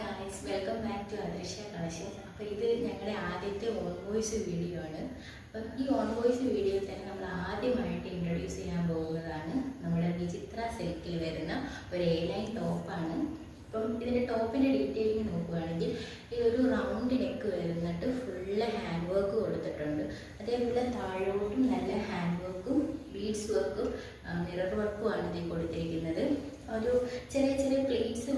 Guys welcome back to Adrishya collections അപ്പോൾ ഇത് ഞങ്ങളുടെ ആദ്യത്തെ ഓൺ വോയിസ് വീഡിയോ ആണ്. അപ്പം ഈ ഓൺ വോയിസ് വീഡിയോയിൽ തന്നെ നമ്മൾ ആദ്യമായിട്ട് ഇൻട്രൊഡ്യൂസ് ചെയ്യാൻ പോകുന്നതാണ് നമ്മുടെ വിചിത്ര സിൽക്കിൽ വരുന്ന ഒരു എ ലൈൻ ടോപ്പാണ് അപ്പം ഇതിന്റെ ടോപ്പിന്റെ ഡീറ്റെയിലിംഗ് നോക്കുകയാണെങ്കിൽ ഇതൊരു റൗണ്ട് നെക്ക് വരുന്നിട്ട് ഫുള്ള് ഹാൻഡ് വർക്ക് കൊടുത്തിട്ടുണ്ട്. അതേപോലെ താഴോട്ടും നല്ല ഹാൻഡ് വർക്കും ബീഡ്സ് വർക്കും മിറർ വർക്കുമാണ് ഇതിൽ കൊടുത്തിരിക്കുന്നത്. ഒരു ചെറിയ ചെറിയ പ്ലേറ്റ്സ്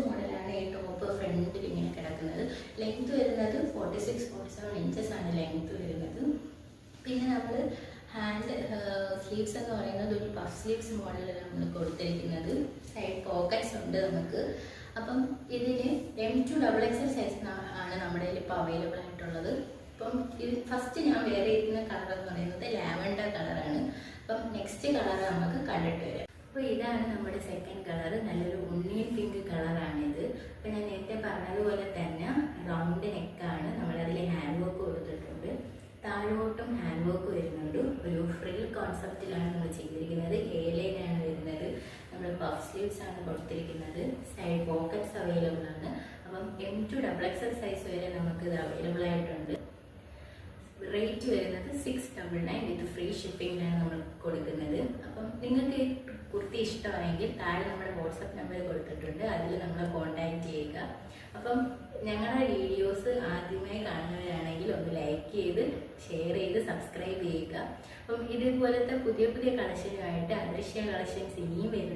വരുന്നത് forty six forty seven inches ആണ് ലെങ്ത് വരുന്നത്. പിന്നെ നമ്മൾ ഹാൻഡ് സ്ലീവ്സ് എന്ന് പറയുന്നത് ഒരു പഫ് സ്ലീവ്സ് മോഡലാണ് നമ്മൾ കൊടുത്തിരിക്കുന്നത്. സൈഡ് പോക്കറ്റ്സ് ഉണ്ട് നമുക്ക്. അപ്പം ഇതിന് M to double XL size ആണ് നമ്മുടെ ഇപ്പോൾ അവൈലബിൾ ആയിട്ടുള്ളത്. അപ്പം ഇത് ഫസ്റ്റ് ഞാൻ വേറെ ചെയ്യുന്ന കളർ എന്ന് പറയുന്നത് ലാവൻഡർ കളറാണ് അപ്പം നെക്സ്റ്റ് കളർ നമുക്ക് കണ്ടിട്ട് വരാം. അപ്പോൾ ഇതാണ് നമ്മുടെ സെക്കൻഡ് കളർ നല്ലൊരു ഉണ്ണിയും പിങ്ക് കളറാണിത് അപ്പം ഞാൻ നേരത്തെ പറഞ്ഞതുപോലെ തന്നെ റൗണ്ട് നെക്കാണ് നമ്മളതിൽ ഹാൻഡ് വർക്ക് കൊടുത്തിട്ടുണ്ട് താഴോട്ടും ഹാൻഡ് വർക്ക് വരുന്നുണ്ട്. ഒരു ഫ്രിൽ കോൺസെപ്റ്റിലാണ് നമ്മൾ ചെയ്തിരിക്കുന്നത്. ഏലയിലാണ് വരുന്നത്. നമ്മൾ പഫ് സ്ലീവ്സ് ആണ് കൊടുത്തിരിക്കുന്നത്. സൈഡ് പോക്കറ്റ്സ് അവൈലബിൾ ആണ്. അപ്പം M to double XL size വരെ നമുക്ക് ഇത് അവൈലബിൾ ആയിട്ടുണ്ട്. റേറ്റ് വരുന്നത് സിക്സ് ഡബിൾ നയൻ ഫ്രീ നമ്മൾ കൊടുക്കുന്നത്. അപ്പം നിങ്ങൾക്ക് കുർത്തി ഇഷ്ടമാണെങ്കിൽ താഴെ നമ്മുടെ വാട്സപ്പ് നമ്പർ കൊടുത്തിട്ടുണ്ട്. അതിൽ നമ്മളെ കോൺടാക്റ്റ് ചെയ്യുക. അപ്പം ഞങ്ങളുടെ വീഡിയോസ് ആദ്യമായി കാണുന്നവരാണെങ്കിൽ ഒന്ന് ലൈക്ക് ചെയ്ത് ഷെയർ ചെയ്ത് സബ്സ്ക്രൈബ് ചെയ്യുക. അപ്പം ഇതുപോലത്തെ പുതിയ പുതിയ കളക്ഷനുമായിട്ട് അദൃശ്യ കളക്ഷൻസ് ഇനിയും യു